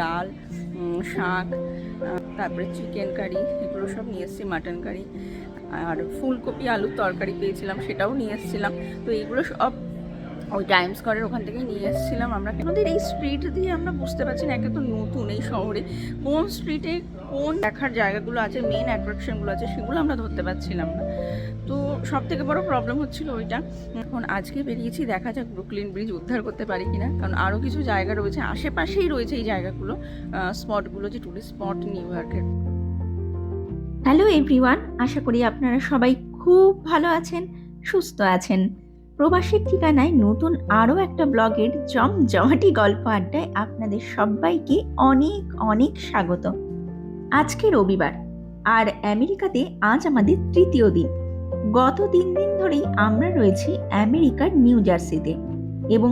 ডাল শাক তারপরে চিকেন কারি এগুলো সব নিয়ে এসেছি মাটন কারি আর ফুলকপি আলুর তরকারি পেয়েছিলাম, সেটাও নিয়ে এসেছিলাম। তো এইগুলো সব ওই টাইম স্কোয়ারের ওখান থেকেই নিয়ে এসেছিলাম আমরা। আমাদের এই স্ট্রিট দিয়ে আমরা বুঝতে পারছি না, একে তো নতুন এই শহরে। কোন স্ট্রিটে কোন দেখার জায়গাগুলো আছে মেন অ্যাট্রাকশনগুলো আছে, সেগুলো আমরা ধরতে পারছিলাম না। তো সব থেকে বড় প্রবলেম হচ্ছিল ওইটা। এখন আজকে বেরিয়েছি, দেখা যাক ব্রুকলিন ব্রিজ উদ্ধার করতে পারি কিনা। কারণ আরও কিছু জায়গা রয়েছে, আশেপাশেই রয়েছে এই জায়গাগুলো স্পটগুলো যে টুরিস্ট স্পট নিউ ইয়র্কের হ্যালো এভরিওয়ান আশা করি আপনারা সবাই খুব ভালো আছেন, সুস্থ আছেন। প্রবাসীর ঠিকানায় নতুন আরও একটা ব্লগের জমজমাটি গল্প আড্ডায় আপনাদের সবাইকে অনেক অনেক স্বাগত। আজকে রবিবার, আর আমেরিকাতে আজ আমাদের তৃতীয় দিন। গত তিন দিন ধরেই আমরা রয়েছি আমেরিকার নিউ জার্সিতে এবং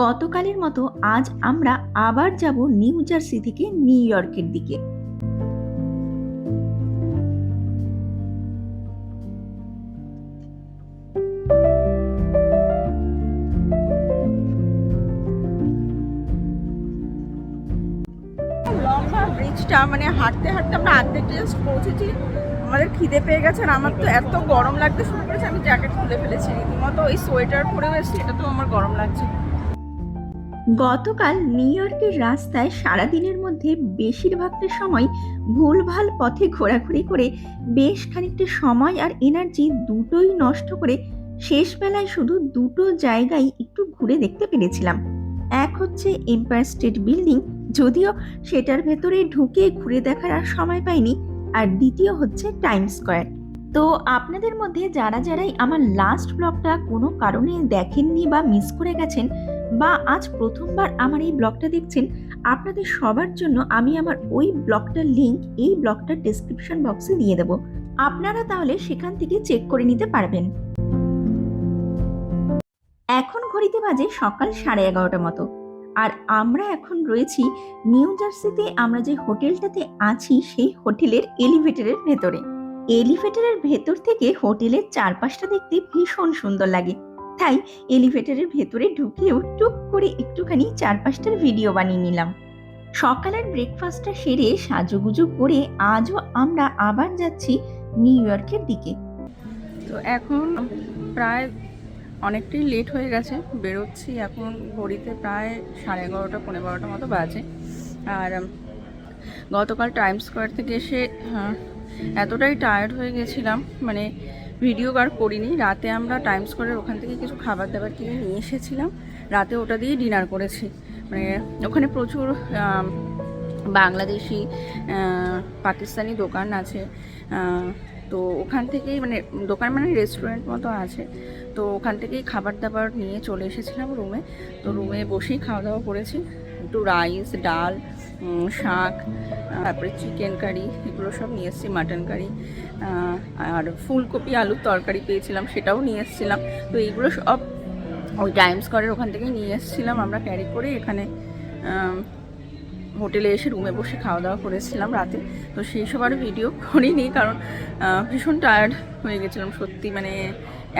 গতকালের মতো আজ আমরা আবার যাব নিউ জার্সি থেকে নিউ ইয়র্কের দিকে। ব্রিজটা মানে হাঁটতে হাঁটতে আমরা আর্ধেকটা জাস্ট পৌঁছেছি। আমাদের খিদে পেয়ে গেছে আর আমার তো এত গরম লাগতে শুরু করেছে, আমি জ্যাকেট খুলে ফেলেছি। রীতিমতো ওই সোয়েটার পরেও এসেছি, এটা তো আমার গরম লাগছে। গতকাল নিউ ইয়র্কের রাস্তায় সারাদিনের মধ্যে বেশিরভাগটা সময় ভুলভাল পথে ঘোরাঘুরি করে বেশ খানিকটা সময় আর এনার্জি দুটোই নষ্ট করে শেষ বেলায় শুধু দুটো জায়গায় একটু ঘুরে দেখতে পেরেছিলাম। এক হচ্ছে এম্পায়ার স্টেট বিল্ডিং যদিও সেটার ভেতরে ঢুকে ঘুরে দেখার আর সময় পাইনি। আর দ্বিতীয় হচ্ছে টাইম স্কোয়ার তো আপনাদের মধ্যে যারা যারাই আমার লাস্ট ব্লগটা কোনো কারণে দেখেননি বা মিস করে গেছেন বা আজ প্রথমবার আমার এই ব্লগটা দেখছেন, আপনাদের সবার জন্য আমি আমার ওই ব্লগটার লিঙ্ক এই ব্লগটার ডেসক্রিপশন বক্সে দিয়ে দেবো। আপনারা তাহলে সেখান থেকে চেক করে নিতে পারবেন। এখন ঘড়িতে বাজে সকাল সাড়ে এগারোটা মতো। আর আমরা এখন রয়েছি নিউ জার্সিতে, আমরা যে হোটেলটাতে আছি সেই হোটেলের এলিভেটরের ভেতরে। এলিভেটরের ভেতর থেকে হোটেলের চারপাশটা দেখতে ভীষণ সুন্দর লাগে। তাই এলিভেটরের ভেতরে ঢুকেও টুক করে একটুখানি চারপাশটার ভিডিও বানিয়ে নিলাম। সকালের ব্রেকফাস্টটা সেরে সাজুগুজু করে আজও আমরা আবার যাচ্ছি নিউ ইয়র্কের দিকে। তো এখন প্রায় অনেকটাই লেট হয়ে গেছে। বেরোচ্ছি এখন ঘড়িতে প্রায় সাড়ে এগারোটা পনেরো বারোটা মতো বাজে। আর গতকাল টাইম স্কোয়ার থেকে এসে এতটাই টায়ার্ড হয়ে গেছিলাম। মানে ভিডিও আর করিনি। রাতে আমরা টাইম স্কোয়ারের ওখান থেকে কিছু খাবার দাবার কিনে নিয়ে এসেছিলাম। রাতে ওটা দিয়ে ডিনার করেছি। মানে ওখানে প্রচুর বাংলাদেশি পাকিস্তানি দোকান আছে। তো ওখান থেকেই মানে দোকান মানে রেস্টুরেন্ট মতো আছে। তো ওখান থেকেই খাবার দাবার নিয়ে চলে এসেছিলাম রুমে। তো রুমে বসেই খাওয়া দাওয়া করেছি। একটু রাইস ডাল শাক তারপরে চিকেন কারি এগুলো সব নিয়ে এসেছি মাটন কারি আর ফুলকপি আলুর তরকারি পেয়েছিলাম সেটাও নিয়ে এসেছিলাম। তো এইগুলো সব ওই টাইম স্কোয়ারের ওখান থেকেই নিয়ে এসেছিলাম আমরা ক্যারি করে। এখানে হোটেলে এসে রুমে বসে খাওয়া দাওয়া করেছিলাম রাতে। তো সেই সব আর ভিডিও করিনি কারণ ভীষণ টায়ার্ড হয়ে গেছিলাম সত্যি মানে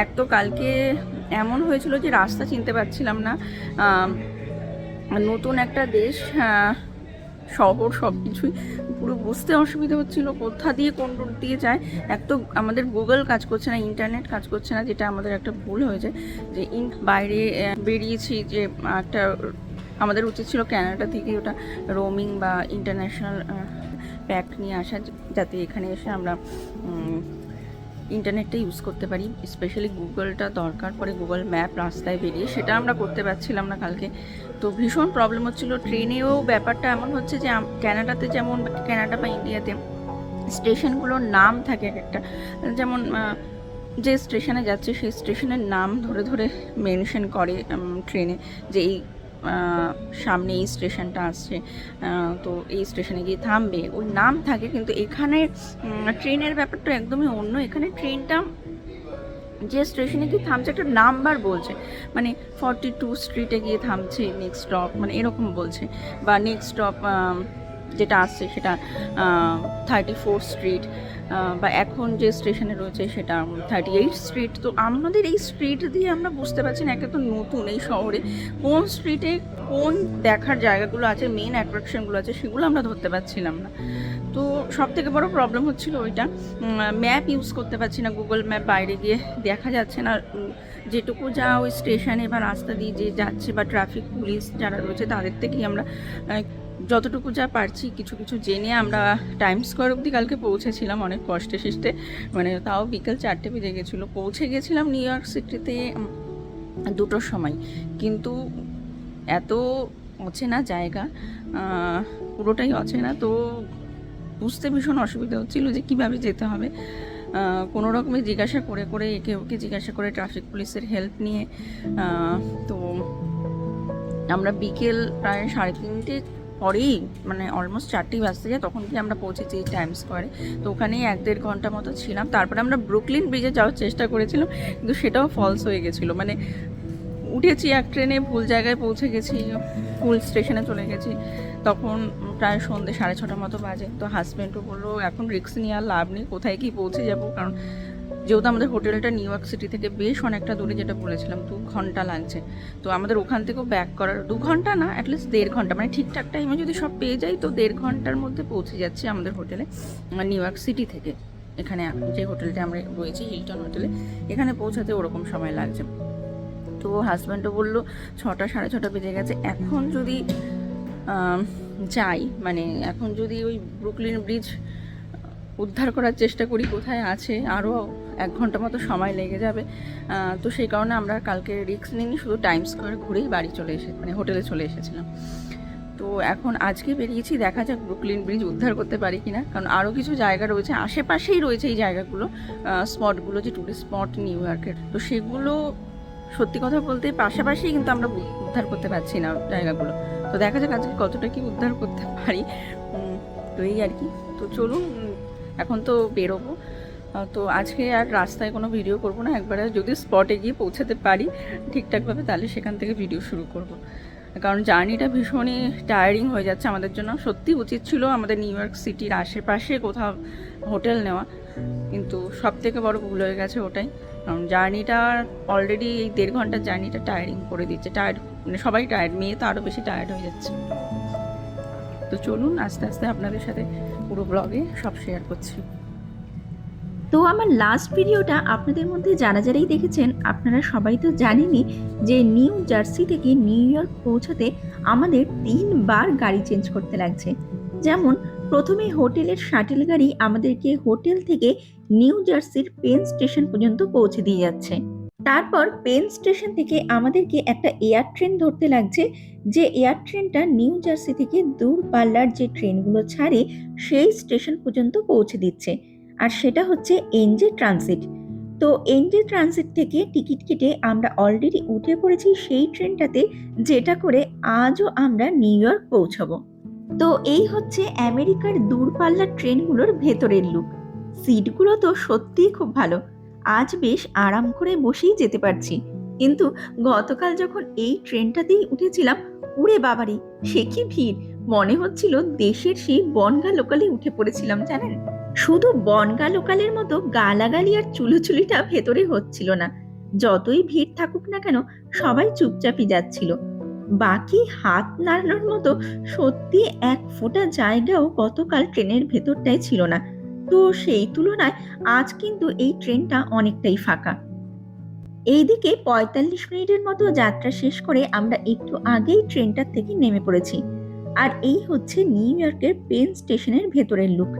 এক তো কালকে এমন হয়েছিল যে রাস্তা চিনতে পারছিলাম না। নতুন একটা দেশ শহর সব কিছুই, পুরো বুঝতে অসুবিধা হচ্ছিল কোথা দিয়ে কোন রুট দিয়ে যায়। এক তো আমাদের গুগল কাজ করছে না ইন্টারনেট কাজ করছে না, যেটা আমাদের একটা ভুল হয়েছে যে ইন, বাইরে বেরিয়েছি যে একটা, আমাদের উচিত ছিল ক্যানাডা থেকে ওটা রোমিং বা ইন্টারন্যাশনাল প্যাক নিয়ে আসা, যাতে এখানে এসে আমরা ইন্টারনেটটা ইউজ করতে পারি স্পেশালি গুগলটা দরকার পড়ে গুগল ম্যাপ রাস্তায় বেরিয়ে, সেটা আমরা করতে পারছিলাম না কালকে। তো ভীষণ প্রবলেম হচ্ছিল, ট্রেনেও ব্যাপারটা এমন হচ্ছে যে ক্যানাডাতে যেমন কানাডা বা ইন্ডিয়াতে স্টেশনগুলোর নাম থাকে এক একটা। যেমন যে স্টেশনে যাচ্ছে, সেই স্টেশনের নাম ধরে ধরে মেনশন করে ট্রেনে যে এই সামনে এই স্টেশনটা আসছে। তো এই স্টেশনে গিয়ে থামবে। ওই নাম থাকে, কিন্তু এখানে ট্রেনের ব্যাপারটা একদমই অন্য। এখানে ট্রেনটা যে স্টেশনে গিয়ে থামছে, একটা নাম্বার বলছে। মানে ফর্টি টু স্ট্রিটে গিয়ে থামছে নেক্সট স্টপ মানে এরকম বলছে। বা নেক্সট স্টপ যেটা আসছে সেটা থার্টি ফোর স্ট্রিট বা এখন যে স্টেশনে রয়েছে সেটা থার্টি এইট স্ট্রিট তো আমাদের এই স্ট্রিট দিয়ে আমরা বুঝতে পারছি না একটা তো নতুন এই শহরে। কোন স্ট্রিটে কোন দেখার জায়গাগুলো আছে মেন অ্যাট্রাকশনগুলো আছে, সেগুলো আমরা ধরতে পারছিলাম না। তো সব থেকে বড় প্রবলেম হচ্ছিল ওইটা ম্যাপ ইউজ করতে পারছি না গুগল ম্যাপ বাইরে গিয়ে, দেখা যাচ্ছে না যেটুকু যা ওই স্টেশনে বা রাস্তা দিয়ে যে যাচ্ছে বা ট্রাফিক পুলিশ যারা রয়েছে তাদের থেকেই আমরা যতটুকু যা পারছি, কিছু কিছু জেনে আমরা টাইম স্কোয়ার অবধি কালকে পৌঁছেছিলাম অনেক কষ্টে শিষ্টে মানে তাও বিকেল চারটে বেজে গেছিল। পৌঁছে গেছিলাম নিউ ইয়র্ক সিটিতে দুটোর সময়। কিন্তু এত অচেনা জায়গা পুরোটাই অচেনা, তো বুঝতে ভীষণ অসুবিধা হচ্ছিল যে কীভাবে যেতে হবে। কোনো রকমে জিজ্ঞাসা করে করে একে ওকে জিজ্ঞাসা করে ট্রাফিক পুলিশের হেল্প নিয়ে তো আমরা বিকেল প্রায় সাড়ে তিনটে পরেই মানে অলমোস্ট চারটেই বাজতে যায় তখন কি আমরা পৌঁছেছি এই টাইম স্কোয়ারে তো ওখানেই এক দেড় ঘণ্টা মতো ছিলাম। তারপরে আমরা ব্রুকলিন ব্রিজে যাওয়ার চেষ্টা করেছিলাম, কিন্তু সেটাও ফলস হয়ে গেছিল। মানে উঠেছি এক ট্রেনে ভুল জায়গায় পৌঁছে গেছি ভুল স্টেশনে চলে গেছি। তখন প্রায় সন্ধ্যে সাড়ে ছটার মতো বাজে। তো হাজব্যান্ডও বলল, এখন রিক্স নিয়ে আর লাভ নেই, কোথায় কি পৌঁছে যাব? কারণ যেহেতু আমাদের হোটেলটা নিউ ইয়র্ক সিটি থেকে বেশ অনেকটা দূরে, যেটা বলেছিলাম, দু ঘণ্টা লাগছে। তো আমাদের ওখান থেকেও ব্যাক করার, দু ঘণ্টা না অ্যাটলিস্ট দেড় ঘণ্টা মানে ঠিকঠাক টাইমে যদি সব পেয়ে যাই, তো দেড় ঘণ্টার মধ্যে পৌঁছে যাচ্ছি আমাদের হোটেলে নিউ ইয়র্ক সিটি থেকে। এখানে যে হোটেলটা আমরা রয়েছি হিলটন হোটেলে এখানে পৌঁছাতে ওরকম সময় লাগছে। তো হাজব্যান্ডও বলল, ছটা, সাড়ে ছটা বেজে গেছে। এখন যদি যাই মানে এখন যদি ওই ব্রুকলিন ব্রিজ উদ্ধার করার চেষ্টা করি, কোথায় আছে আরও এক ঘণ্টা মতো সময় লেগে যাবে। তো সেই কারণে আমরা কালকে রিস্ক নিইনি, শুধু টাইম স্কোয়ার ঘুরেই বাড়ি চলে এসে মানে হোটেলে চলে এসেছিলাম। তো এখন আজকে বেরিয়েছি, দেখা যাক ব্রুকলিন ব্রিজ উদ্ধার করতে পারি কিনা। কারণ আরও কিছু জায়গা রয়েছে, আশেপাশেই রয়েছে এই জায়গাগুলো স্পটগুলো যে টুরিস্ট স্পট নিউ ইয়র্কের তো সেগুলো সত্যি কথা বলতে পাশাপাশি কিন্তু আমরা উদ্ধার করতে পারছি না জায়গাগুলো। তো দেখা যাক আজকে কতটা কি উদ্ধার করতে পারি। তো এই আর কি। তো চলুন এখন তো বেরোবো। তো আজকে আর রাস্তায় কোনো ভিডিও করব না। একবারে যদি স্পটে গিয়ে পৌঁছাতে পারি ঠিকঠাকভাবে, তাহলে সেখান থেকে ভিডিও শুরু করব। কারণ জার্নিটা ভীষণই টায়ারিং হয়ে যাচ্ছে আমাদের জন্য। সত্যি উচিত ছিল আমাদের নিউ ইয়র্ক সিটির আশেপাশে কোথাও হোটেল নেওয়া। কিন্তু সব থেকে বড় ভুল হয়ে গেছে ওটাই। কারণ জার্নিটা অলরেডি এই দেড় ঘণ্টার জার্নিটা টায়ারিং করে দিচ্ছে। টায়ার্ড মানে সবাই টায়ার্ড মেয়ে তো আরও বেশি টায়ার্ড হয়ে যাচ্ছে। তো চলুন আস্তে আস্তে আপনাদের সাথে পুরো ব্লগে সব শেয়ার করছি। তো আমার লাস্ট ভিডিওটা আপনাদের মধ্যে যারা যারাই দেখেছেন, আপনারা সবাই তো জানেনই যে নিউ জার্সি থেকে নিউ ইয়র্ক পৌঁছাতে আমাদের তিনবার গাড়ি চেঞ্জ করতে লাগছে। যেমন, প্রথমে হোটেলের শাটেল গাড়ি আমাদেরকে হোটেল থেকে নিউ জার্সির পেন স্টেশন পর্যন্ত পৌঁছে দিয়ে যাচ্ছে। তারপর পেন স্টেশন থেকে আমাদেরকে একটা এয়ার ট্রেন ধরতে লাগছে, যে এয়ার ট্রেনটা নিউ জার্সি থেকে দূরপাল্লার যে ট্রেনগুলো ছাড়ে, সেই স্টেশন পর্যন্ত পৌঁছে দিচ্ছে। আর সেটা হচ্ছে এনজে ট্রানজিট। তো এনজে ট্রানজিট থেকে টিকিট কেটে আমরা অলরেডি উঠে পড়েছি সেই ট্রেনটাতে, যেটা করে আজও আমরা নিউ ইয়র্ক পৌঁছাবো। তো এই হচ্ছে আমেরিকার দূরপাল্লার ট্রেনগুলোর ভেতরের লুক সিটগুলো তো সত্যিই খুব ভালো। আজ বেশ আরাম করে বসেই যেতে পারছি। কিন্তু গতকাল যখন এই ট্রেনটাতেই উঠেছিলাম উড়ে বাবারি, সে কি ভিড়? মনে হচ্ছিল দেশের সেই বনগা লোকালে উঠে পড়েছিলাম, জানেন? শুধু বনগা লোকালের মতো গালাগালি আর চুলোচুলিটা ভেতরে হচ্ছিল না। যতই ভিড় থাকুক না কেন, সবাই চুপচাপই যাচ্ছিল। বাকি হাত নাড়ানোর মতো সত্যি এক ফোঁটা জায়গাও গতকাল ট্রেনের ভেতরটাই ছিল না। তো সেই তুলনায় আজ কিন্তু এই ট্রেনটা অনেকটাই ফাঁকা। এইদিকে পঁয়তাল্লিশ মিনিটের মতো যাত্রা শেষ করে আমরা একটু আগেই ট্রেনটার থেকে নেমে পড়েছি। আর এই হচ্ছে নিউ ইয়র্কের পেন স্টেশনের ভেতরের লুক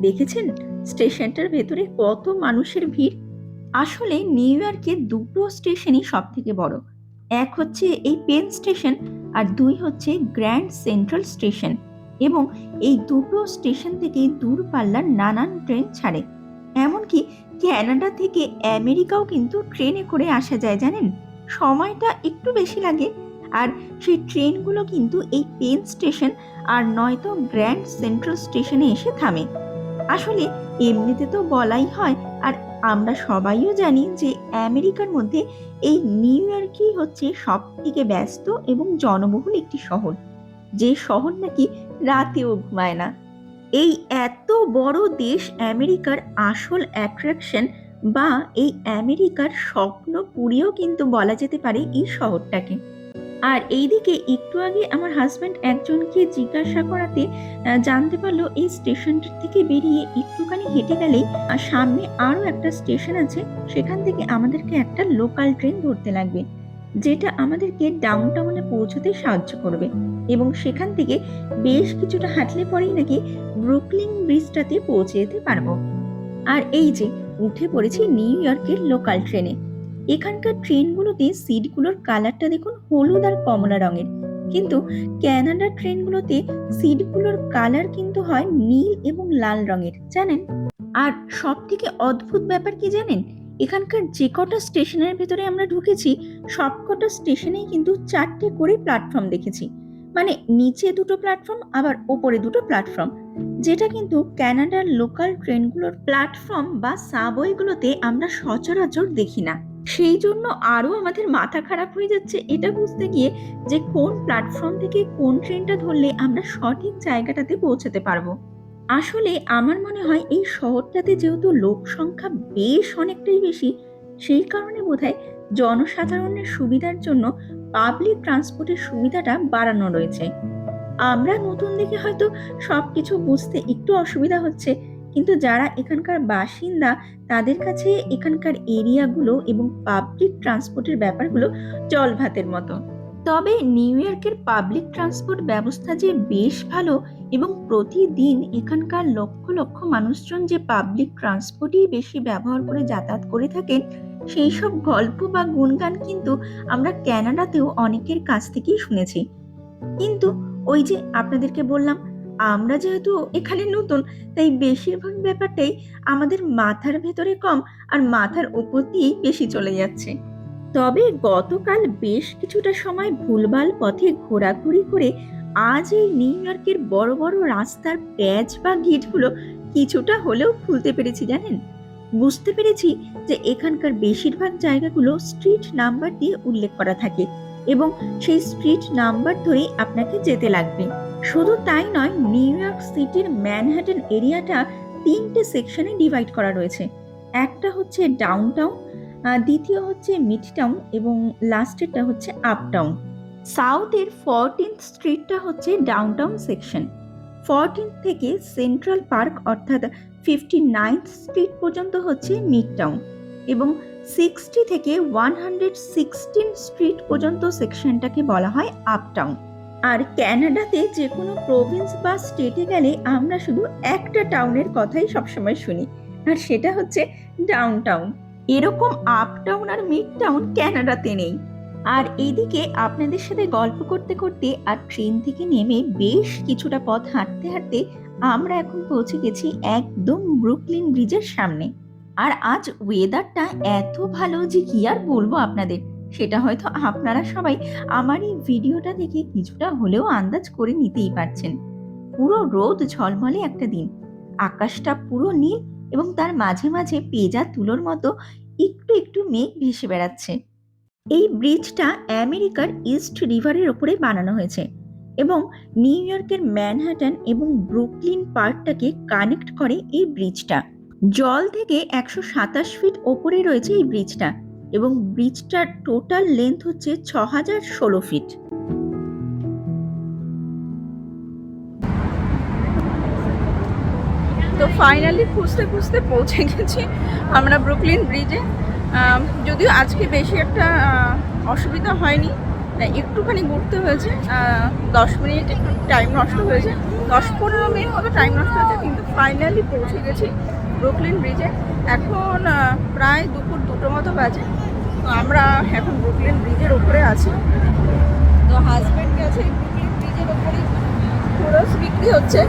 দেখেছেন? স্টেশনটার ভেতরে কত মানুষের ভিড়? আসলে নিউ ইয়র্কের দুটো স্টেশনই সব থেকে বড়। এক হচ্ছে এই পেন স্টেশন আর দুই হচ্ছে গ্র্যান্ড সেন্ট্রাল স্টেশন এবং এই দুটো স্টেশন থেকেই দূরপাল্লার নানান ট্রেন ছাড়ে। এমনকি ক্যানাডা থেকে আমেরিকাও কিন্তু ট্রেনে করে আসা যায়, জানেন? সময়টা একটু বেশি লাগে আর সেই ট্রেনগুলো কিন্তু এই পেন স্টেশন আর নয়তো গ্র্যান্ড সেন্ট্রাল স্টেশনে এসে থামে। আসলে এমনিতে তো বলাই হয়, আর আমরা সবাইও জানি যে আমেরিকার মধ্যে এই নিউ ইয়র্কই হচ্ছে সব থেকে ব্যস্ত এবং জনবহুল একটি শহর। যে শহর নাকি রাতেও ঘুমায় না। এই এত বড় দেশ আমেরিকার আসল অ্যাট্রাকশন বা এই আমেরিকার স্বপ্ন পুরীও কিন্তু বলা যেতে পারে এই শহরটাকে। আর এইদিকে একটু আগে আমার হাজব্যান্ড একজনকে জিজ্ঞাসা করাতে জানতে পারল এই স্টেশনটার থেকে বেরিয়ে একটুখানি হেঁটে গেলেই সামনে আরও একটা স্টেশন আছে, সেখান থেকে আমাদেরকে একটা লোকাল ট্রেন ধরতে লাগবে, যেটা আমাদেরকে ডাউন টাউনে পৌঁছতে সাহায্য করবে। এবং সেখান থেকে বেশ কিছুটা হাঁটলে পরেই নাকি ব্রুকলিন ব্রিজটাতে পৌঁছে যেতে পারব। আর এই যে, উঠে পড়েছি নিউ ইয়র্কের লোকাল ট্রেনে এখানকার ট্রেনগুলোতে সিটগুলোর কালারটা দেখুন হলুদ আর কমলা রঙের। কিন্তু ক্যানাডার ট্রেনগুলোতে সিটগুলোর কালার কিন্তু হয় নীল এবং লাল রঙের, জানেন? আর সব থেকে অদ্ভুত ব্যাপার কি জানেন? এখানকার যে কটা স্টেশনের ভেতরে আমরা ঢুকেছি, সব কটা স্টেশনেই কিন্তু চারটে করে প্ল্যাটফর্ম দেখেছি। মানে নিচে দুটো প্ল্যাটফর্ম, আবার ওপরে দুটো প্ল্যাটফর্ম। যেটা কিন্তু ক্যানাডার লোকাল ট্রেনগুলোর প্ল্যাটফর্ম বা সাবওয়েগুলোতে আমরা সচরাচর দেখি না। সেই জন্য আরও আমাদের মাথা খারাপ হয়ে যাচ্ছে। এটা বুঝতে গিয়ে যে কোন প্ল্যাটফর্ম থেকে কোন ট্রেনটা ধরলে আমরা সঠিক জায়গাটাতে পৌঁছাতে পারব। আসলে আমার মনে হয় এই শহরটাতে যেহেতু লোক সংখ্যা বেশ অনেকটাই বেশি, সেই কারণে বোধহয় জনসাধারণের সুবিধার জন্য পাবলিক ট্রান্সপোর্টের সুবিধাটা বাড়ানো রয়েছে। আমরা নতুন দেখে হয়তো সব কিছু বুঝতে একটু অসুবিধা হচ্ছে কিন্তু যারা এখানকার বাসিন্দা, তাদের কাছে এখানকার এরিয়াগুলো এবং পাবলিক ট্রান্সপোর্টের ব্যাপারগুলো জল ভাতের মতো। তবে নিউ ইয়র্কের পাবলিক ট্রান্সপোর্ট ব্যবস্থা যে বেশ ভালো এবং প্রতিদিন এখানকার লক্ষ লক্ষ মানুষজন যে পাবলিক ট্রান্সপোর্টই বেশি ব্যবহার করে যাতায়াত করে থাকেন, সেই সব গল্প বা গুণগান কিন্তু আমরা ক্যানাডাতেও অনেকের কাছ থেকেই শুনেছি। কিন্তু ওই যে আপনাদেরকে বললাম আমরা যেহেতু এখানে নতুন, তাই বেশিরভাগ ব্যাপারটাই আমাদের মাথার ভেতরে কম আর মাথার উপর দিয়েই বেশি চলে যাচ্ছে। তবে গতকাল বেশ কিছুটা সময় ভুলভাল পথে ঘোরাঘুরি করে আজ এই নিউ ইয়র্কের বড় বড় রাস্তার প্যাচ বা গিটগুলো কিছুটা হলেও খুলতে পেরেছি, জানেন? বুঝতে পেরেছি যে এখানকার বেশিরভাগ জায়গাগুলো স্ট্রিট নাম্বার দিয়ে উল্লেখ করা থাকে এবং সেই স্ট্রিট নাম্বার ধরেই আপনাকে যেতে লাগবে। শুধু তাই নয়, নিউ ইয়র্ক সিটির ম্যানহাটন এরিয়াটা তিনটে সেকশনে ডিভাইড করা রয়েছে। একটা হচ্ছে ডাউন টাউন দ্বিতীয় হচ্ছে মিড টাউন এবং লাস্টেরটা হচ্ছে আপ টাউন সাউথের ফোরটিন্থ স্ট্রিটটা হচ্ছে ডাউন টাউন সেকশন ফোরটিন্থ থেকে সেন্ট্রাল পার্ক অর্থাৎ ফিফটি নাইন্থ স্ট্রিট পর্যন্ত হচ্ছে মিড টাউন এবং সিক্সটি থেকে ওয়ান হান্ড্রেড সিক্সটিন স্ট্রিট পর্যন্ত সেকশনটাকে বলা হয় আপ টাউন আর ক্যানাডাতে যে কোনো প্রভিন্স বা স্টেটে গেলে আমরা শুধু একটা টাউনের কথাই সবসময় শুনি। আর সেটা হচ্ছে ডাউন টাউন এরকম আপ টাউন আর মিড টাউন ক্যানাডাতে নেই। আর এইদিকে আপনাদের সাথে গল্প করতে করতে আর ট্রেন থেকে নেমে বেশ কিছুটা পথ হাঁটতে হাঁটতে আমরা এখন পৌঁছে গেছি একদম ব্রুকলিন ব্রিজের সামনে। আর আজ ওয়েদারটা এত ভালো যে কি আর বলব আপনাদের? সেটা হয়তো আপনারা সবাই আমার এই ভিডিওটা দেখে কিছুটা হলেও আন্দাজ করে নিতেই পারছেন। পুরো রোদ ঝলমলে একটা দিন। আকাশটা পুরো নীল এবং তার মাঝে মাঝে পেজা তুলোর মতো একটু একটু মেঘ ভেসে বেড়াচ্ছে। এই ব্রিজটা আমেরিকার ইস্ট রিভারের ওপরে বানানো হয়েছে এবং নিউ ইয়র্কের ম্যানহাটন এবং ব্রুকলিন পার্কটাকে কানেক্ট করে এই ব্রিজটা। জল থেকে একশো সাতাশ ফিট ওপরে রয়েছে এই ব্রিজটা। এবং ব্রিজটার টোটাল লেন্থ হচ্ছে ছ হাজার ষোলো ফিট। তো ফাইনালি খুঁজতে খুঁজতে পৌঁছে গেছি আমরা ব্রুকলিন ব্রিজে যদিও আজকে বেশি একটা অসুবিধা হয়নি। একটুখানি ঘুরতে হয়েছে। দশ মিনিট একটু টাইম নষ্ট হয়েছে। দশ পনেরো মিনিট মতো টাইম নষ্ট হয়েছে, কিন্তু ফাইনালি পৌঁছে গেছি ব্রুকলিন ব্রিজে এখন প্রায় দুপুর দুটো মতো বাজে। আমরা এখন ব্রুকলিন ব্রিজের ওপরে আছি। তো হাজব্যান্ড গেছে ব্রুকলিন ব্রিজের ওপরেই চুরস বিক্রি হচ্ছে।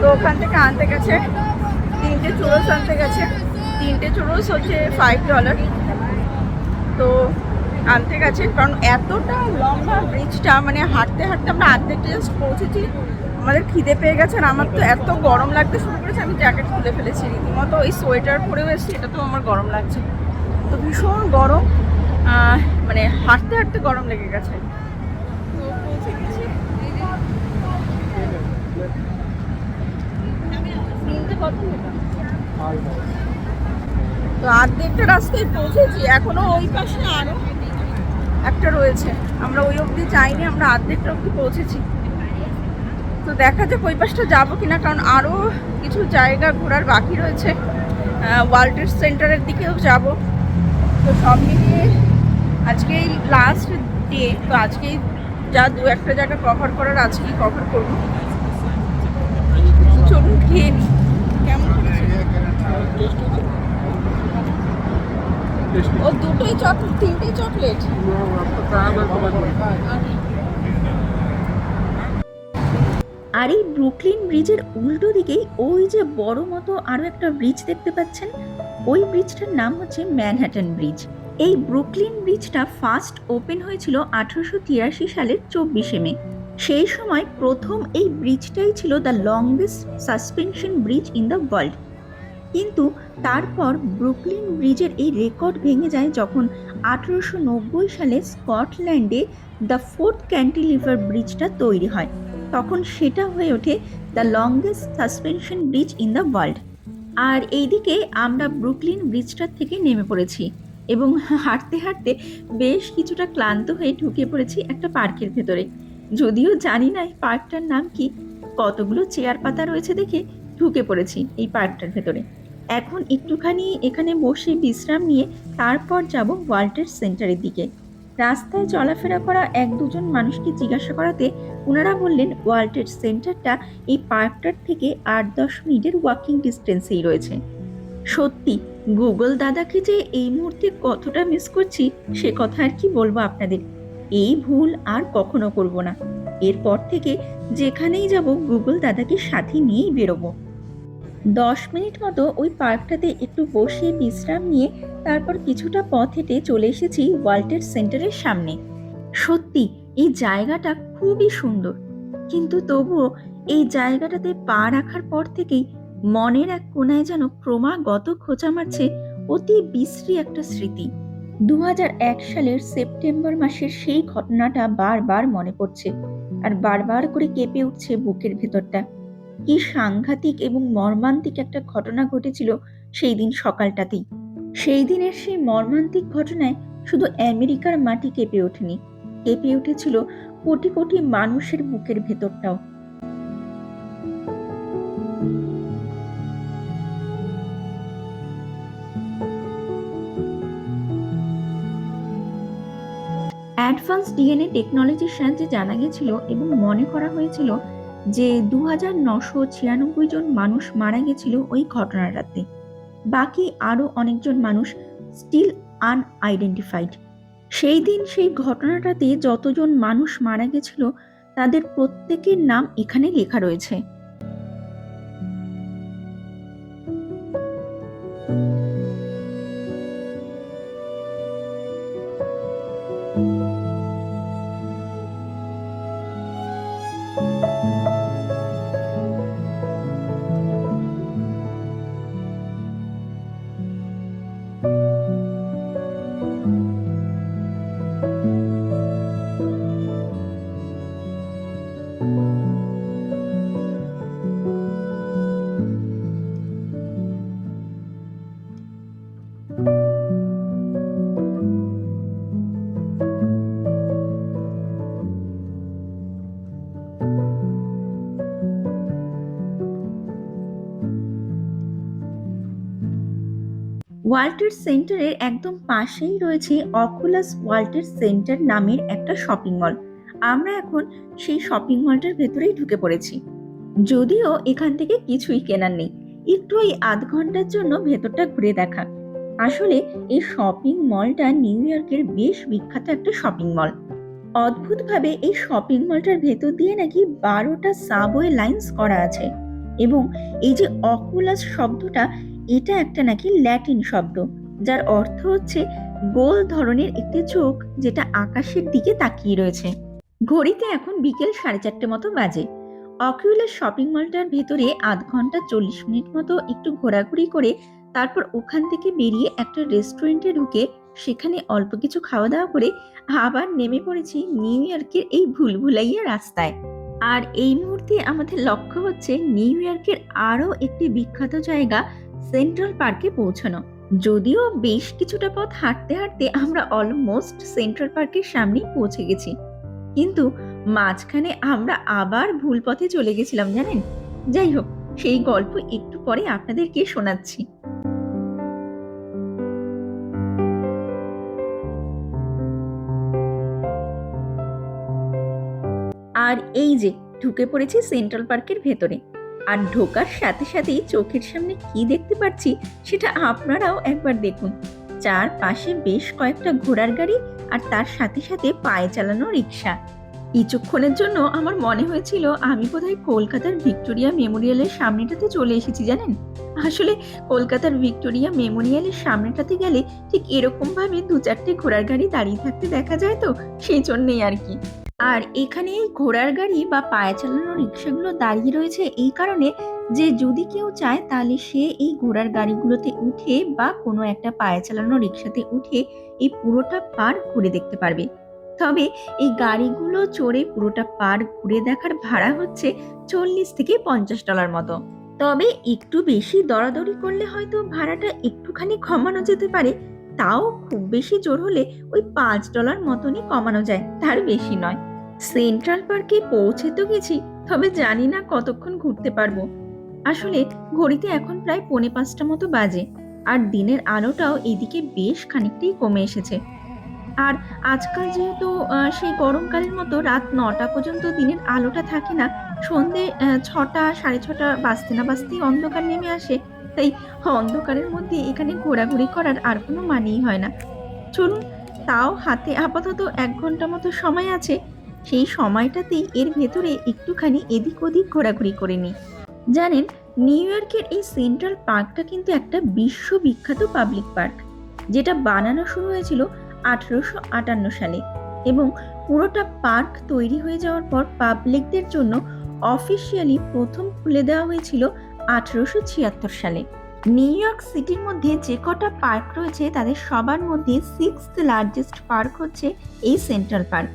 তো ওখান থেকে আনতে গেছে। তিনটে চুরস আনতে গেছে। তিনটে চুরস হচ্ছে ফাইভ ডলার তো আনতে গেছে। কারণ এতটা লম্বা ব্রিজটা মানে হাঁটতে হাঁটতে আমরা আর্ধেকটা জাস্ট পৌঁছেছি। আমাদের খিদে পেয়ে গেছে আর আমার তো এত গরম লাগতে শুরু করেছে, আমি জ্যাকেট খুলে ফেলেছি। রীতিমতো ওই সোয়েটার পরেও এসেছি, এটা তো আমার গরম লাগছে। তো ভীষণ গরম। হাঁটতে হাঁটতে গরম লেগে গেছে। তো অর্ধেকটা রাস্তায় পৌঁছেছি, এখনও ওই পাশে আরও একটা রয়েছে। আমরা ওই অবধি যাইনি, আমরা অর্ধেকটা অবধি পৌঁছেছি। তো দেখা যাক ওই পাশটা যাব কিনা, কারণ আরও কিছু জায়গা ঘোরার বাকি রয়েছে। ওয়ার্ল্ড ট্রেড সেন্টারের দিকেও যাব। তো সব মিলিয়ে আজকেই লাস্ট ডে তো আজকেই যা দু একটা জায়গা কভার করার আজকেই কভার করব। চলুন খেয়ে নিই। কেমন ও দুটোই চকলেট তিনটেই চকলেট আর এই ব্রুকলিন ব্রিজের উল্টো দিকেই ওই যে বড় মতো আরও একটা ব্রিজ দেখতে পাচ্ছেন, ওই ব্রিজটার নাম হচ্ছে ম্যানহাটন ব্রিজ এই ব্রুকলিন ব্রিজটা ফার্স্ট ওপেন হয়েছিল আঠারোশো তিরাশি সালের চব্বিশে মে। সেই সময় প্রথম এই ব্রিজটাই ছিল the longest suspension bridge in the world কিন্তু তারপর ব্রুকলিন ব্রিজের এই রেকর্ড ভেঙে যায় যখন আঠারোশো সালে স্কটল্যান্ডে দ্য ফোর্থ ক্যান্টিলিভার ব্রিজটা তৈরি হয়। তখন সেটা হয়ে ওঠে the longest suspension bridge in the world আর এইদিকে আমরা ব্রুকলিন ব্রিজটার থেকে নেমে পড়েছি। এবং হাঁটতে হাঁটতে বেশ কিছুটা ক্লান্ত হয়ে ঢুকে পড়েছি একটা পার্কের ভেতরে। যদিও জানি না এই পার্কটার নাম কি, কতগুলো চেয়ার পাতা রয়েছে দেখে ঢুকে পড়েছি এই পার্কটার ভেতরে। এখন একটুখানি এখানে বসে বিশ্রাম নিয়ে তারপর যাব ওয়ার্ল্ডের সেন্টারের দিকে। রাস্তায় চলাফেরা করা এক দুজন মানুষকে জিজ্ঞাসা করাতে ওনারা বললেন ওয়ার্ল্ড ট্রেড সেন্টারটা এই পার্কটার থেকে আট দশ মিনিটের ওয়াকিং ডিস্টেন্সেই রয়েছে। সত্যি গুগল দাদাকে যে এই মুহূর্তে কতটা মিস করছি, সে কথা আর কি বলব আপনাদের? এই ভুল আর কখনো করব না। এরপর থেকে যেখানেই যাব, গুগল দাদাকে সাথে নিয়েই বেরোবো। দশ মিনিট মতো ওই পার্কটাতে একটু বসে বিশ্রাম নিয়ে তারপর কিছুটা পথ হেঁটে চলে এসেছি ওয়ার্ল্ডের সেন্টারের সামনে। সত্যি, এই জায়গাটা খুবই সুন্দর। কিন্তু তবুও এই জায়গাটাতে পা রাখার পর থেকেই মনের এক কোনায় যেন ক্রমাগত খোঁচা মারছে অতি বিশ্রী একটা স্মৃতি। দু সালের সেপ্টেম্বর মাসের সেই ঘটনাটা বারবার মনে পড়ছে আর বারবার করে কেঁপে উঠছে বুকের ভেতরটা। কি সাংঘাতিক এবং মর্মান্তিক একটা ঘটনা ঘটেছিল সেই দিন সকালটাতেই। সেই দিনের সেই মর্মান্তিক ঘটনায় শুধু আমেরিকার মাটি কেঁপে ওঠেনি, কেঁপে উঠেছিল কোটি কোটি মানুষের বুকের ভেতরটাও। অ্যাডভান্স ডিএনএ টেকনোলজির সাহায্যে জানা গেছিল এবং মনে করা হয়েছিল যে দু হাজার নশো ছিয়ানব্বই জন মানুষ মারা গেছিল ওই ঘটনাটাতে বাকি আরও অনেকজন মানুষ স্টিল আনআইডেন্টিফাইড সেই দিন সেই ঘটনাটাতে যতজন মানুষ মারা গেছিল, তাদের প্রত্যেকের নাম এখানে লেখা রয়েছে। ওয়াল্টার সেন্টারের একদম পাশেই রয়েছে অকুলাস ওয়াল্টার সেন্টার নামের একটা শপিং মল। আমরা এখন সেই শপিং মলটার ভেতরেই ঢুকে পড়েছি। যদিও এখান থেকে কিছুই কেনার নেই। একটু ওই আধ ঘণ্টার জন্য ভেতরটা ঘুরে দেখা। আসলে এই শপিং মলটা নিউ ইয়র্কের বেশ বিখ্যাত একটা শপিং মল। অদ্ভুতভাবে এই শপিং মলটার ভেতর দিয়ে নাকি বারোটা সাবওয়ে লাইন্স করা আছে। এবং এই যে অকুলাস শব্দটা এটা একটা নাকি ল্যাটিন শব্দ, যার অর্থ হচ্ছে গোল ধরনের একটি চোখ যেটা আকাশের দিকে তাকিয়ে রয়েছে। ঘড়িতে এখন বিকেল সাড়ে চারটে মতো বাজে। অকিউলার শপিং মলটার ভেতরে আধ ঘণ্টা চল্লিশ মিনিট মতো একটু ঘোরাঘুরি করে তারপর ওখান থেকে বেরিয়ে একটা রেস্টুরেন্টে ঢুকে সেখানে অল্প কিছু খাওয়া দাওয়া করে আবার নেমে পড়েছি নিউ ইয়র্কের এই ভুলভুলাইয়া রাস্তায়। আর এই মুহূর্তে আমাদের লক্ষ্য হচ্ছে নিউ ইয়র্কের আরও একটি বিখ্যাত জায়গা সেন্ট্রাল পার্কে পৌঁছানো। যদিও বেশ কিছুটা পথ হাঁটতে হাঁটতে আমরা অলমোস্ট সেন্ট্রাল পার্কের সামনেই পৌঁছে গেছি। কিন্তু মাঝখানে আমরা আবার ভুল পথে চলে গেছিলাম, জানেন? যাই হোক, সেই গল্প একটু পরে আপনাদেরকে শোনাচ্ছি। আর এই যে, ঢুকে পড়েছি সেন্ট্রাল পার্কের ভেতরে। আর ঢোকার সাথে সাথেই চোখের সামনে কি দেখতে পাচ্ছি সেটা আপনারাও একবার দেখুন। চারপাশে বেশ কয়েকটা ঘোড়ার গাড়ি আর তার সাথে সাথে পায়ে চালানো রিক্সা কিছুক্ষণের জন্য আমার মনে হয়েছিল আমি বোধহয় কলকাতার ভিক্টোরিয়া মেমোরিয়ালের সামনেটাতে চলে এসেছি, জানেন? আসলে কলকাতার ভিক্টোরিয়া মেমোরিয়ালের সামনেটাতে গেলে ঠিক এরকমভাবে দু চারটে ঘোড়ার গাড়ি দাঁড়িয়ে থাকতে দেখা যায় তো, সেই জন্যেই আর কি। আর এখানে এই ঘোড়ার গাড়ি বা পায়ে চালানো রিক্সাগুলো দাঁড়িয়ে রয়েছে। এই কারণে যে যদি কেউ চায়, তাহলে সে এই ঘোড়ার গাড়িগুলোতে উঠে বা কোনো একটা পায়ে চালানো রিক্সাতে উঠে এই পুরোটা পার ঘুরে দেখতে পারবে। তবে এই গাড়িগুলো চড়ে পুরোটা পার ঘুরে দেখার ভাড়া হচ্ছে চল্লিশ থেকে পঞ্চাশ ডলার মতো। তবে একটু বেশি দরাদরি করলে হয়তো ভাড়াটা একটুখানি কমানো যেতে পারে। তাও খুব বেশি জোর হলে ওই পাঁচ ডলার মতনই কমানো যায়, তার বেশি নয়। সেন্ট্রাল পার্কে পৌঁছে তো গেছি, তবে জানি না কতক্ষণ ঘুরতে পারব। আসলে ঘড়িতে এখন প্রায় পৌনে পাঁচটা মতো বাজে, আর দিনের আলোটাও এদিকে বেশ খানিকটাই কমে এসেছে। আর আজকাল যেহেতু সেই গরমকালের মতো রাত নটা পর্যন্ত দিনের আলোটা থাকে না, সন্ধে ছটা, সাড়ে ছটা বাজতে না বাজতেই অন্ধকার নেমে আসে, তাই অন্ধকারের মধ্যে এখানে ঘোরাঘুরি করার আর কোনো মানেই হয় না। চলুন, তাও হাতে আপাতত এক ঘণ্টা মতো সময় আছে সেই সময়টাতেই এর ভেতরে একটুখানি এদিক ওদিক ঘোরাঘুরি করে নিই জানেন, নিউ ইয়র্কের এই সেন্ট্রাল পার্কটা কিন্তু একটা বিশ্ববিখ্যাত পাবলিক পার্ক, যেটা বানানো শুরু হয়েছিল আঠারোশো আটান্ন সালে এবং পুরোটা পার্ক তৈরি হয়ে যাওয়ার পর পাবলিকদের জন্য অফিসিয়ালি প্রথম খুলে দেওয়া হয়েছিল আঠারোশো ছিয়াত্তর সালে। নিউ ইয়র্ক সিটির মধ্যে যে কটা পার্ক রয়েছে, তাদের সবার মধ্যে সিক্স লার্জেস্ট পার্ক হচ্ছে এই সেন্ট্রাল পার্ক।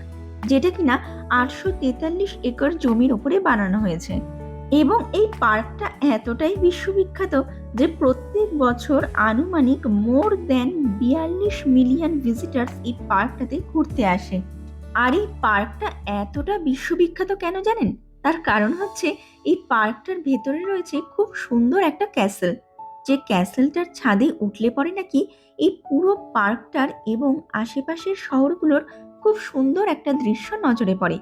যেটা কিনা আটশো তেতাল্লিশ একর জমির ওপরে বানানো হয়েছে। এবং এই পার্কটা এতটাই বিশ্ববিখ্যাত যে প্রত্যেক বছর আনুমানিক মোর দেন বিয়াল্লিশ মিলিয়ন ভিজিটার্স এই পার্কটাতে ঘুরতে আসে। আর এই পার্কটা এতটা বিশ্ববিখ্যাত কেন জানেন? তার কারণ হচ্ছে এই পার্কটার ভেতরে রয়েছে খুব সুন্দর একটা ক্যাসেল। যে ক্যাসেলটার ছাদে উঠলে পরে নাকি এই পুরো পার্কটার এবং আশেপাশের শহরগুলোর খুব সুন্দর একটা দৃশ্য নজরে পড়ে।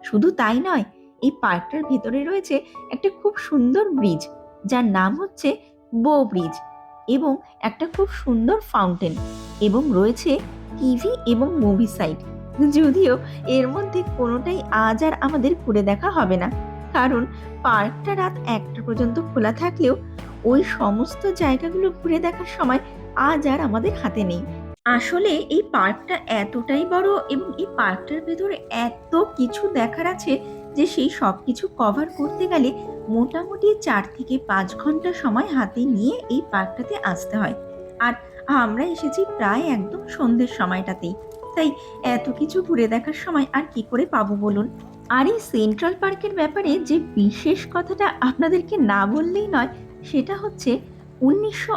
শুধু তাই নয়, এই পার্কটার ভেতরে রয়েছে একটা খুব সুন্দর ব্রিজ, যার নাম হচ্ছে বো ব্রিজ এবং একটা খুব সুন্দর ফাউন্টেন এবং রয়েছে টিভি এবং মুভি সাইট। যদিও এর মধ্যে কোনোটাই আজ আর আমাদের ঘুরে দেখা হবে না, কারণ পার্কটা রাত একটা পর্যন্ত খোলা থাকলেও ওই সমস্ত জায়গাগুলো ঘুরে দেখার সময় আজ আর আমাদের হাতে নেই। আসলে এই পার্কটা এতটাই বড় এবং এই পার্কটার ভেতরে এত কিছু দেখার আছে যে সেই সব কিছু কভার করতে গেলে মোটামুটি চার থেকে পাঁচ ঘণ্টা সময় হাতে নিয়ে এই পার্কটাতে আসতে হয়। আর আমরা এসেছি প্রায় একদম সন্ধ্যের সময়টাতেই। তাই এত কিছু ঘুরে দেখার সময় আর কি করে পাবো বলুন? আর এই সেন্ট্রাল পার্কের ব্যাপারে যে বিশেষ কথাটা আপনাদেরকে না বললেই নয়, সেটা হচ্ছে উনিশশো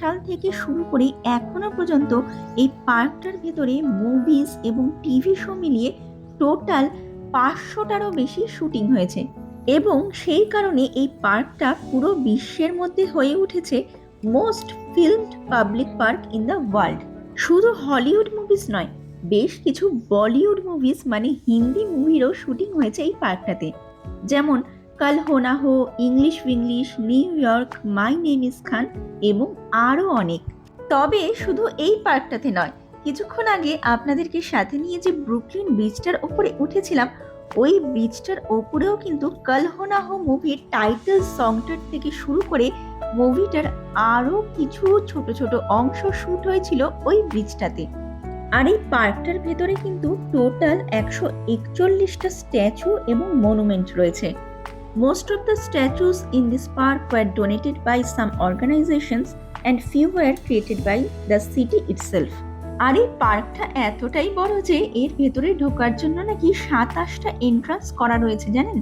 সাল থেকে শুরু করে এখনও পর্যন্ত এই পার্কটার ভেতরে মুভিজ এবং টিভি শো মিলিয়ে টোটাল পাঁচশোটারও বেশি শুটিং হয়েছে। এবং সেই কারণে এই পার্কটা পুরো বিশ্বের মধ্যে হয়ে উঠেছে most filmed public park in the world শুধু হলিউড মুভিজ নয়, বেশ কিছু বলিউড মুভিজ মানে হিন্দি মুভিরও শুটিং হয়েছে এই পার্কটাতে। যেমন কাল হোনা হো English উইংলিশ, new York, my name is খান এবং আরও অনেক। তবে শুধু এই পার্কটাতে নয়, কিছুক্ষণ আগে আপনাদেরকে সাথে নিয়ে যে ব্রুকলিন বিচটার ওপরে উঠেছিলাম, ওই বিচটার ওপরেও কিন্তু কাল হোনা হো মুভির টাইটেল সংটার থেকে শুরু করে মুভিটার আরও কিছু ছোট ছোট অংশ শ্যুট হয়েছিল ওই ব্রিজটাতে। আর এই পার্কটার ভেতরে কিন্তু টোটাল একশো একচল্লিশটা স্ট্যাচু এবং মনুমেন্ট রয়েছে। Most of the statues in this park were donated by some organisations and few were created by the city itself আর এই পার্কটা এতটাই বড় যে এর ভেতরে ঢোকার জন্য নাকি সাতাশটা এন্ট্রান্স করা রয়েছে, জানেন?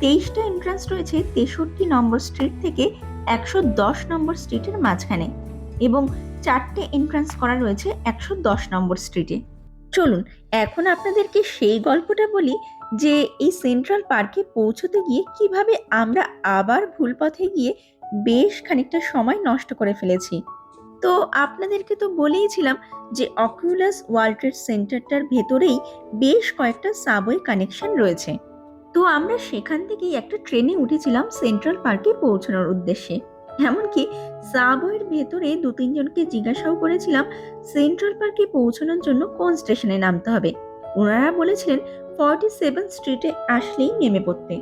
তেইশটা এন্ট্রান্স রয়েছে তেষট্টি নম্বর স্ট্রিট থেকে একশো দশ নম্বর স্ট্রিটের মাঝখানে এবং চারটে এন্ট্রান্স করা রয়েছে একশো দশ নম্বর স্ট্রিটে চলুন, এখন আপনাদেরকে সেই গল্পটা বলি যে এই সেন্ট্রাল পার্কে পৌঁছতে গিয়ে কীভাবে আমরা আবার ভুল পথে গিয়ে বেশ খানিকটা সময় নষ্ট করে ফেলেছি। তো আপনাদেরকে তো বলেইছিলাম যে অকুলাস ওয়ার্ল্ড ট্রেড সেন্টারটার ভেতরেই বেশ কয়েকটা সাবওয়ে কানেকশন রয়েছে। তো আমরা সেখান থেকেই একটা ট্রেনে উঠেছিলাম সেন্ট্রাল পার্কে পৌঁছানোর উদ্দেশ্যে। এমনকি সাবওয়ের ভেতরে দু তিনজনকে জিজ্ঞাসাও করেছিলাম সেন্ট্রাল পার্কে পৌঁছানোর জন্য কোন স্টেশনে নামতে হবে? ওনারা বলেছিলেন ফর্টি সেভেন স্ট্রিটে আসলেই নেমে পড়তে।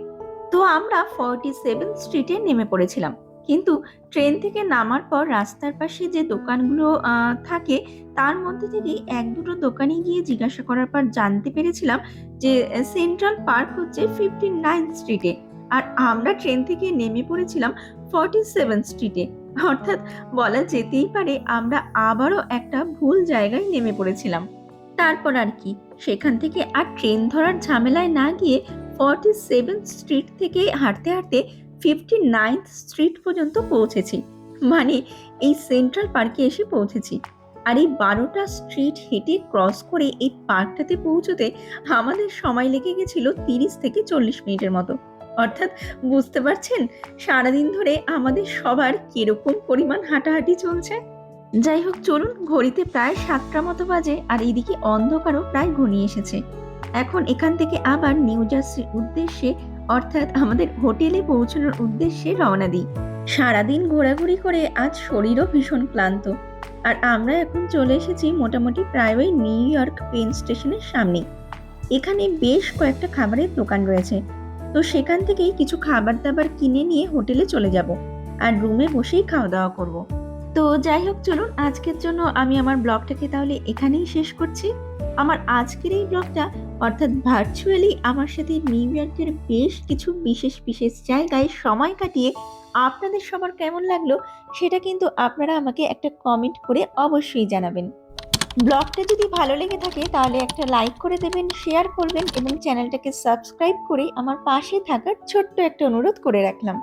তো আমরা ফর্টি সেভেন স্ট্রিটে নেমে পড়েছিলাম। কিন্তু ট্রেন থেকে নামার পর রাস্তার পাশে যে দোকানগুলো থাকে, তার মধ্যে থেকে এক দুটো দোকানে গিয়ে জিজ্ঞাসা করার পর জানতে পেরেছিলাম যে সেন্ট্রাল পার্ক হচ্ছে ফিফটি নাইন স্ট্রিটে। আর আমরা ট্রেন থেকে নেমে পড়েছিলাম ফর্টি সেভেন স্ট্রিটে। অর্থাৎ বলা যেতেই পারে আমরা আবারও একটা ভুল জায়গায় নেমে পড়েছিলাম। তারপর আর কি? সেখান থেকে আর ট্রেন ধরার ঝামেলায় না গিয়ে ফর্টি সেভেন স্ট্রিট থেকে হাঁটতে হাঁটতে ফিফটি নাইন্থ স্ট্রিট পর্যন্ত পৌঁছেছি। মানে এই সেন্ট্রাল পার্কে এসে পৌঁছেছি। আর এই বারোটা স্ট্রিট হেঁটে ক্রস করে এই পার্কটাতে পৌঁছতে আমাদের সময় লেগে গেছিল তিরিশ থেকে চল্লিশ মিনিটের মতো। অর্থাৎ বুঝতে পারছেন, সারাদিন ধরে আমাদের সবার কীরকম পরিমাণ হাঁটাহাঁটি চলছে? যাই হোক, চলুন, ঘড়িতে প্রায় সাতটা মতো বাজে আর এদিকে অন্ধকারও প্রায় ঘনিয়ে এসেছে। এখন এখান থেকে আবার নিউ জার্সির উদ্দেশ্যে, অর্থাৎ আমাদের হোটেলে পৌঁছানোর উদ্দেশ্যে রওনা দিই। সারাদিন ঘোরাঘুরি করে আজ শরীরও ভীষণ ক্লান্ত। আর আমরা এখন চলে এসেছি মোটামুটি প্রায় ওই নিউ ইয়র্ক পেন স্টেশনের সামনে। এখানে বেশ কয়েকটা খাবারের দোকান রয়েছে। তো সেখান থেকেই কিছু খাবার দাবার কিনে নিয়ে হোটেলে চলে যাব। আর রুমে বসেই খাওয়া দাওয়া করব। তো যাই হোক, চলুন আজকের জন্য আমি আমার ব্লগটাকে তাহলে এখানেই শেষ করছি। আমার আজকের এই ব্লগটা অর্থাৎ ভার্চুয়ালি আমার সাথে নিউ ইয়র্কের বেশ কিছু বিশেষ বিশেষ জায়গায় সময় কাটিয়ে আপনাদের সবার কেমন লাগল সেটা কিন্তু আপনারা আমাকে একটা কমেন্ট করে অবশ্যই জানাবেন। ব্লগটা যদি ভালো লেগে থাকে তাহলে একটা লাইক করে দেবেন শেয়ার করবেন এবং চ্যানেলটাকে সাবস্ক্রাইব করে আমার পাশে থাকার ছোট্ট একটা অনুরোধ করে রাখলাম।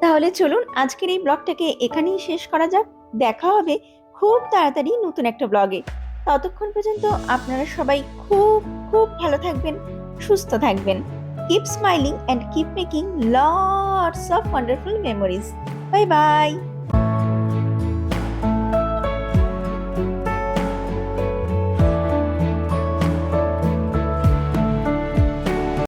তাহলে চলুন আজকের এই ব্লগটাকে এখানেই শেষ করা যাক। দেখা হবে খুব তাড়াতাড়ি নতুন একটা ব্লগে ততক্ষণ পর্যন্ত আপনারা সবাই খুব খুব ভালো থাকবেন, সুস্থ থাকবেন। Keep smiling and keep making lots of wonderful memories bye bye